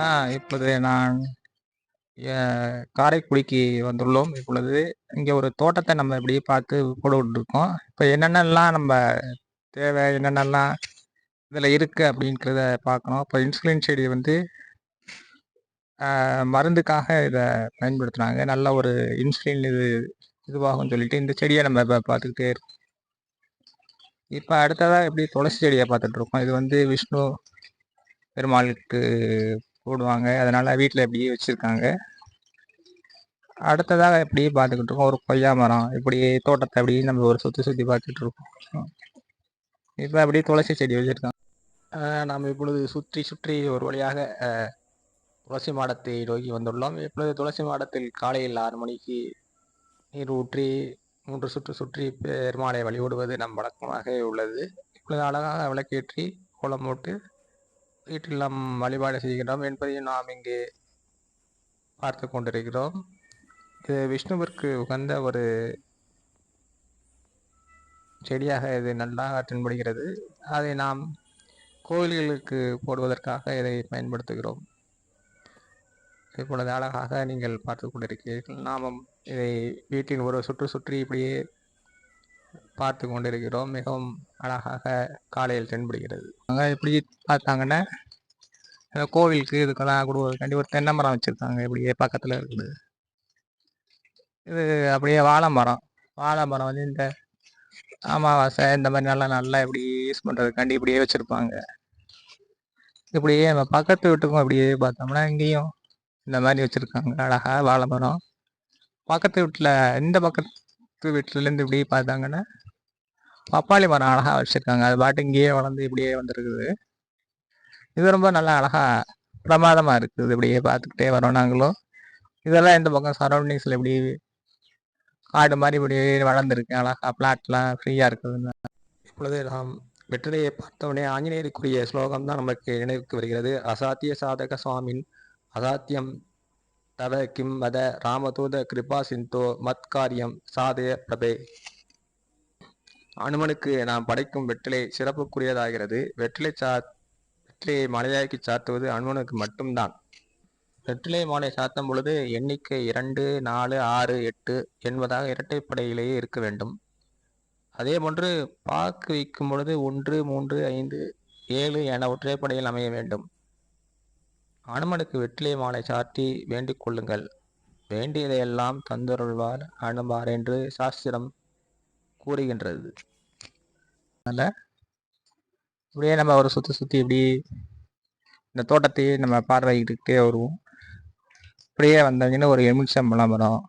ஆ இப்பொழுது நான் காரைக்குடிக்கு வந்துள்ளோம். இப்பொழுது இங்கே ஒரு தோட்டத்தை நம்ம இப்படி பார்த்து போட்டுட்ருக்கோம். இப்போ என்னென்னலாம் நம்ம தேவை, என்னென்னலாம் இதில் இருக்குது அப்படிங்கிறத பார்க்கணும். இப்போ இன்சுலின் செடி வந்து மருந்துக்காக இதை பயன்படுத்துனாங்க. நல்ல ஒரு இன்சுலின் இது இதுவாகும் சொல்லிட்டு இந்த செடியை நம்ம இப்போ பார்த்துக்கிட்டே இருக்கோம். இப்போ அடுத்ததாக எப்படி துளசி செடியை பார்த்துட்ருக்கோம். இது வந்து விஷ்ணு பெருமாளுக்கு போடுவாங்க. அதனால் வீட்டில் இப்படியே வச்சுருக்காங்க அடுத்ததாக இப்படியே பார்த்துக்கிட்டு இருக்கோம். ஒரு கொய்யா மரம். இப்படி தோட்டத்தை அப்படியே நம்ம ஒரு சுற்றி சுற்றி பார்த்துட்டு இருக்கோம். இப்போ அப்படியே துளசி செடி வச்சுருக்காங்க நாம் இப்பொழுது சுற்றி சுற்றி ஒரு வழியாக துளசி மாடத்தை நோக்கி வந்துள்ளோம். இப்பொழுது துளசி மாடத்தில் காலையில் ஆறு மணிக்கு நீர் ஊற்றி மூன்று சுற்று சுற்றி பெருமாளை வழிபடுவது நம் வழக்கமாக உள்ளது. இப்பொழுது அழகாக விளக்கேற்றி கோலம் போட்டு வீட்டில் நாம் வழிபாடு செய்கின்றோம் என்பதையும் நாம் இங்கே பார்த்து கொண்டிருக்கிறோம். இது விஷ்ணுவிற்கு உகந்த ஒரு செடியாக இது நன்றாக தென்படுகிறது. அதை நாம் கோவில்களுக்கு போடுவதற்காக இதை பயன்படுத்துகிறோம். இப்பொழுது அழகாக நீங்கள் பார்த்து கொண்டிருக்கிறீர்கள். நாமும் இதை வீட்டின் ஒரு சுற்று சுற்றி இப்படியே பார்த்து கொண்டிருக்கிறோம். மிகவும் அழகாக காலையில் தென்படுகிறது. அங்கே எப்படி பார்த்தாங்கன்னா, கோவிலுக்கு இதுக்கெல்லாம் குடுக்குறதுக்காண்டி ஒரு தென்னை மரம் வச்சுருக்காங்க இப்படியே பக்கத்தில் இருக்குது. இது அப்படியே வாழை மரம். வாழை மரம் வந்து இந்த அமாவாசை இந்த மாதிரி நல்லா நல்லா இப்படி யூஸ் பண்ணுறதுக்காண்டி இப்படியே வச்சுருப்பாங்க இப்படியே நம்ம பக்கத்து வீட்டுக்கும் அப்படியே பார்த்தோம்னா, இங்கேயும் இந்த மாதிரி வச்சுருக்காங்க அழகாக வாழை மரம். பக்கத்து வீட்டில் இந்த பக்கத்து வீட்டிலேருந்து இப்படி பார்த்தாங்கன்னா, பப்பாளி மரம் அழகாக வச்சுருக்காங்க அது பாட்டு இங்கேயே வளர்ந்து இப்படியே வந்திருக்குது. இது ரொம்ப நல்லா அழகா பிரமாதமாக இருக்குது. இப்படியே பார்த்துக்கிட்டே வரோம் நாங்களும். இதெல்லாம் இந்த பக்கம் சரௌண்டிங்ஸில் இப்படி காடு மாதிரி இப்படி வளர்ந்துருக்கு. அழகா பிளாட்லாம் ஃப்ரீயாக இருக்குதுன்னு. இப்பொழுது நாம் வெற்றிலையை பார்த்தவுடனே ஆஞ்சநேயருக்குரிய ஸ்லோகம் தான் நமக்கு நினைவுக்கு வருகிறது. அசாத்திய சாதக சுவாமின் அசாத்தியம் தவ கிம் வத ராமதூத கிருபா சிந்தோ மத்காரியம் சாதய பிரபே. அனுமனுக்கு நாம் படைக்கும் வெற்றிலை சிறப்புக்குரியதாகிறது. வெற்றிலை சா வெற்றிலையை மலையாக்கி சாத்துவது அனுமனுக்கு மட்டும் தான். வெற்றிலை மாலை சாத்தும் பொழுது எண்ணிக்கை 2, 4, 6, 8 என்பதாக இரட்டைப்படையிலேயே இருக்க வேண்டும். அதே போன்று பாக்கு வைக்கும் பொழுது 1, 3, 5, 7 என ஒற்றைப்படையில் அமைய வேண்டும். அனுமனுக்கு வெற்றிலை மாலை சாற்றி வேண்டிக் கொள்ளுங்கள். வேண்டியதையெல்லாம் தந்தருள்வார் அனுமார் என்று சாஸ்திரம் கூறுகின்றது. அதனால் இப்படியே நம்ம ஒரு சுற்றி சுற்றி இப்படி இந்த தோட்டத்தையே நம்ம பார்வையிட்டுக்கிட்டே வருவோம். இப்படியே வந்தீங்கன்னா ஒரு எலுமிச்சம் மரம்,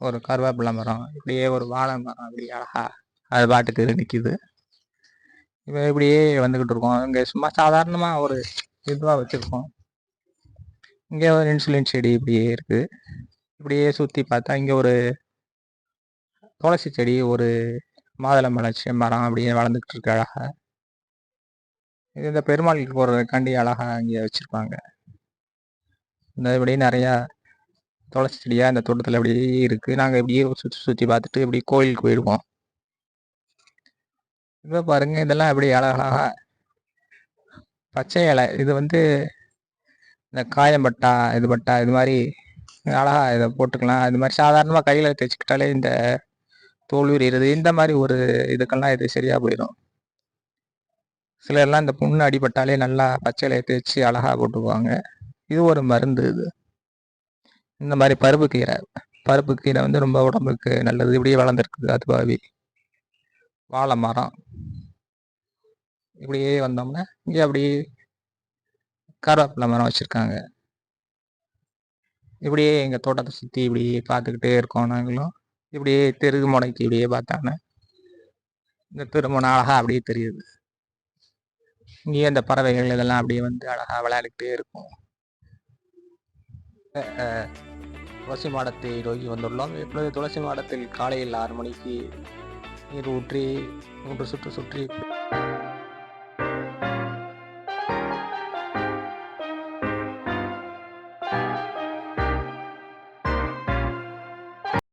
ஒரு கருவேப்பிலை மரம், இப்படியே ஒரு வாழை மரம் அப்படி அழகா அது பாட்டுக்கு நிற்கிது இப்போ இப்படியே வந்துக்கிட்டு இருக்கோம். இங்கே சும்மா சாதாரணமாக ஒரு இதுவாக வச்சுருக்கோம் இங்கே ஒரு இன்சுலின் செடி இப்படியே இருக்குது இப்படியே சுற்றி பார்த்தா இங்கே ஒரு துளசி செடி, ஒரு மாதுளம்பழ மலர்ச்சி மரம் அப்படியே வளர்ந்துக்கிட்டு இருக்கு அழகாக இது இந்த பெருமாளுக்கு போகிறதுக்காண்டி அழகாக இங்க வச்சுருப்பாங்க இந்த இப்படி நிறையா துளசி செடியாக இந்த தோட்டத்தில் அப்படியே இருக்குது நாங்கள் இப்படியே சுற்றி சுற்றி பார்த்துட்டு இப்படி கோயிலுக்கு போயிடுவோம். இப்போ பாருங்கள் இதெல்லாம் எப்படி அழகழகாக பச்சை இலை. இது வந்து இந்த காயம்பட்டா இது பட்டா இது மாதிரி அழகாக இதை போட்டுக்கலாம். இது மாதிரி சாதாரணமாக கையில் தைச்சிக்கிட்டாலே இந்த தோல் உரியிறது, இந்த மாதிரி ஒரு இதுக்கெல்லாம் இது சரியா போயிடும் சிலர்லாம் இந்த புண்ணு அடிபட்டாலே நல்லா பச்சை தேய்ச்சி தேய்ச்சு அழகா போட்டுக்குவாங்க. இது ஒரு மருந்து இது. இந்த மாதிரி பருப்பு கீரை. பருப்பு கீரை வந்து ரொம்ப உடம்புக்கு நல்லது. இப்படியே வளர்ந்துருக்குது அது பாவி வாழை மரம். இப்படியே வந்தோம்னா, இங்கே அப்படியே கருவேப்பிலை மரம் வச்சுருக்காங்க இப்படியே எங்கள் தோட்டத்தை சுற்றி இப்படி பார்த்துக்கிட்டே இருக்கோம் நாங்களும். இப்படியே தெருகு முனைக்கு இப்படியே பார்த்தாங்கன்னா, இந்த திருமணம் அழகா அப்படியே தெரியுது. இங்கேயே இந்த பறவைகள் இதெல்லாம் அப்படியே வந்து அழகா விளையாடிக்கிட்டே இருக்கும். துளசி மாடத்தை நோக்கி வந்துள்ளோம். இப்பொழுது துளசி மாடத்தில் காலையில் ஆறு மணிக்கு நீர் ஊற்றி மூன்று சுற்று சுற்றி